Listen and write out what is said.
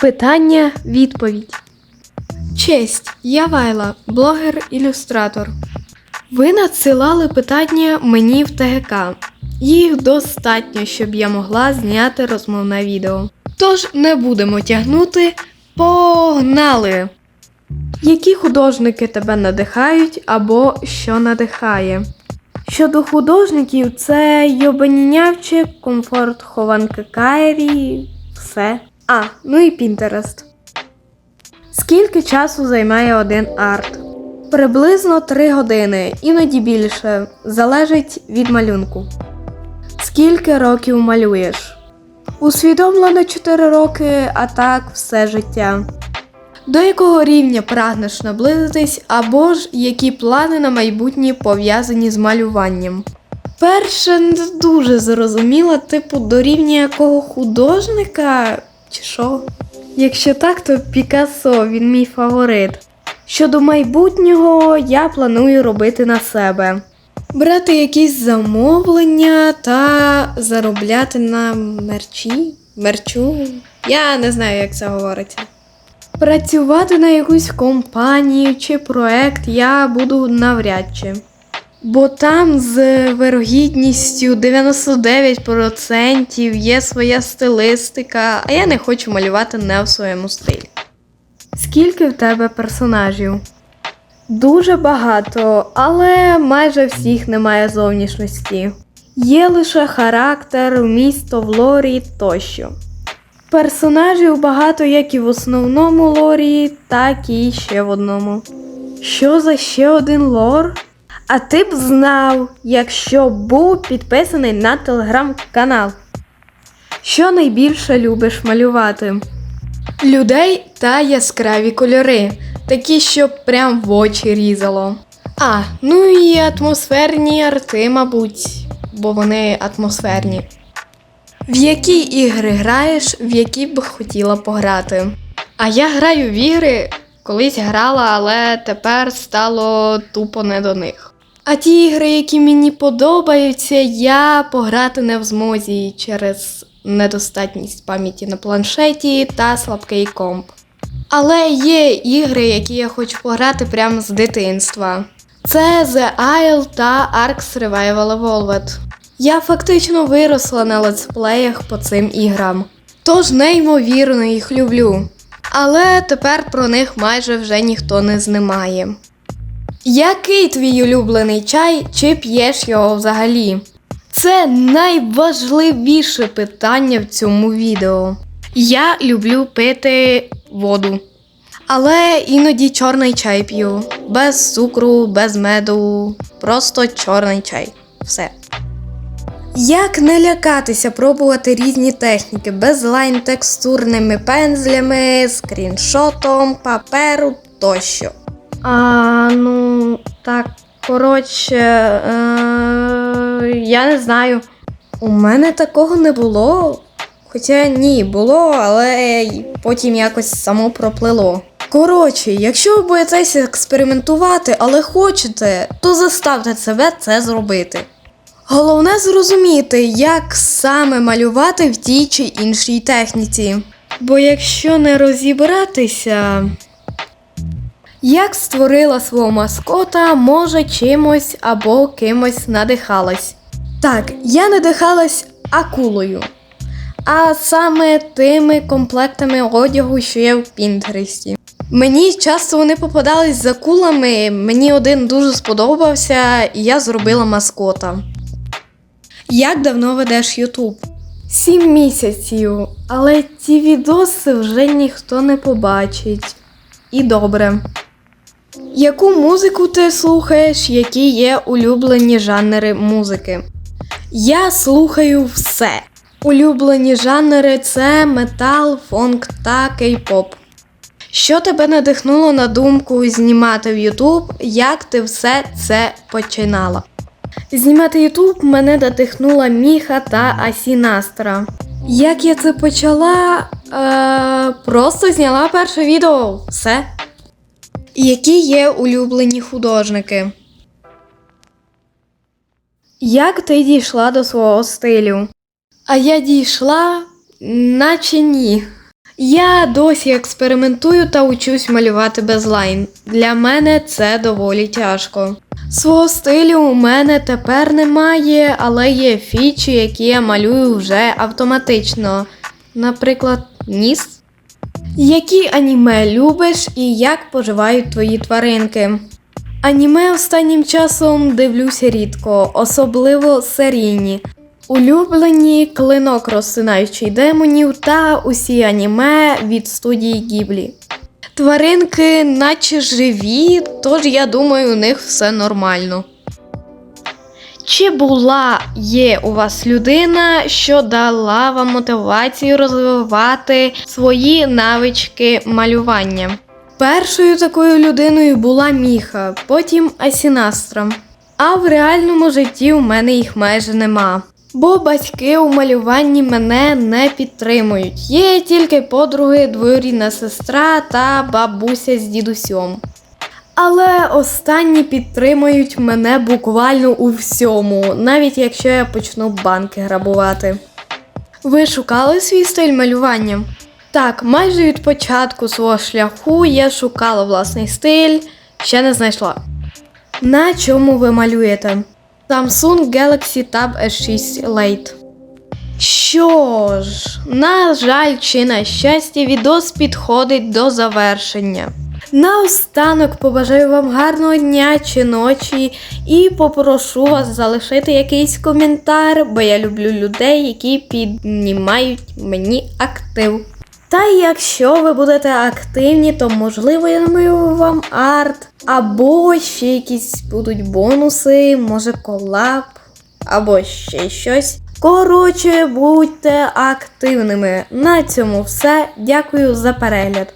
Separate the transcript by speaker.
Speaker 1: Питання відповідь. Честь, я Вайла, блогер-ілюстратор. Ви надсилали питання мені в ТГК. Їх достатньо, щоб я могла зняти розмовне відео. Тож не будемо тягнути. Погнали! Які художники тебе надихають або що надихає? Щодо художників, це Йобанінявчик, комфорт Хованки Кайрі, все. А, ну і Пінтерест. Скільки часу займає один арт? Приблизно 3 години, іноді більше. Залежить від малюнку. Скільки років малюєш? Усвідомлено 4 роки, а так все життя. До якого рівня прагнеш наблизитись, або ж які плани на майбутнє пов'язані з малюванням? Перше не дуже зрозуміла, типу, до рівня якого художника чи що? Якщо так, то Пікассо, він мій фаворит. Щодо майбутнього, я планую робити на себе. Брати якісь замовлення та заробляти на мерчі? Мерчу? Я не знаю, як це говориться. Працювати на якусь компанію чи проект я буду навряд чи. Бо там з вирогідністю 99% є своя стилистика, а я не хочу малювати не в своєму стилі. Скільки в тебе персонажів? Дуже багато, але майже всіх немає зовнішності. Є лише характер, місто в лорі тощо. Персонажів багато як і в основному лорі, так і ще в одному. Що за ще один лор? А ти б знав, якщо був підписаний на телеграм-канал. Що найбільше любиш малювати? Людей та яскраві кольори, такі, щоб прям в очі різало. А, ну і атмосферні арти, мабуть, бо вони атмосферні. В які ігри граєш, в які б хотіла пограти? А я граю в ігри, колись грала, але тепер стало тупо не до них. А ті ігри, які мені подобаються, я пограти не в змозі через недостатність пам'яті на планшеті та слабкий комп. Але є ігри, які я хочу пограти прямо з дитинства. Це The Isle та Ark Survival Evolved. Я фактично виросла на летсплеях по цим іграм, тож неймовірно їх люблю. Але тепер про них майже вже ніхто не знімає. Який твій улюблений чай, чи п'єш його взагалі? Це найважливіше питання в цьому відео. Я люблю пити воду. Але іноді чорний чай п'ю. Без цукру, без меду. Просто чорний чай. Все. Як не лякатися пробувати різні техніки безлайн текстурними пензлями, скріншотом, паперу тощо. А, ну, так, коротше, е, я не знаю. У мене такого не було. Хоча ні, було, але потім якось само проплило. Коротше, якщо ви боїтесь експериментувати, але хочете, то заставте себе це зробити. Головне зрозуміти, як саме малювати в тій чи іншій техніці. Бо якщо не розібратися, як створила свого маскота, може чимось або кимось надихалась. Так, я надихалась акулою, а саме тими комплектами одягу, що є в Пінтересті. Мені часто вони попадались з акулами, мені один дуже сподобався, і я зробила маскота. Як давно ведеш Ютуб? Сім місяців, але ці відоси вже ніхто не побачить. І добре. Яку музику ти слухаєш, які є улюблені жанри музики? Я слухаю все. Улюблені жанри це метал, фонк та кей-поп. Що тебе надихнуло на думку знімати в Ютуб? Як ти все це починала? Знімати Ютуб мене надихнула Міха та Асінастра. Як я це почала? Е, просто зняла перше відео. Все. Які є улюблені художники? Як ти дійшла до свого стилю? А я дійшла, наче ні. Я досі експериментую та учусь малювати без лайн. Для мене це доволі тяжко. Свого стилю у мене тепер немає, але є фічі, які я малюю вже автоматично. Наприклад, ніс. Які аніме любиш і як поживають твої тваринки? Аніме останнім часом дивлюся рідко, особливо серійні. Улюблені клинок розсинаючий демонів та усі аніме від студії Гіблі. Тваринки наче живі, тож я думаю, у них все нормально. Чи була є у вас людина, що дала вам мотивацію розвивати свої навички малювання? Першою такою людиною була Міха, потім Асінастра. А в реальному житті у мене їх майже нема. Бо батьки у малюванні мене не підтримують. Є тільки подруги, двоюрідна сестра та бабуся з дідусем. Але останні підтримують мене буквально у всьому, навіть якщо я почну банки грабувати. Ви шукали свій стиль малювання? Так, майже від початку свого шляху я шукала власний стиль, ще не знайшла. На чому ви малюєте? Samsung Galaxy Tab S6 Lite. Що ж, на жаль, чи на щастя, відос підходить до завершення. Наостанок побажаю вам гарного дня чи ночі і попрошу вас залишити якийсь коментар, бо я люблю людей, які піднімають мені актив. Та якщо ви будете активні, то можливо я намалюю вам арт, або ще якісь будуть бонуси, може колаб, або ще щось. Коротше, будьте активними. На цьому все. Дякую за перегляд.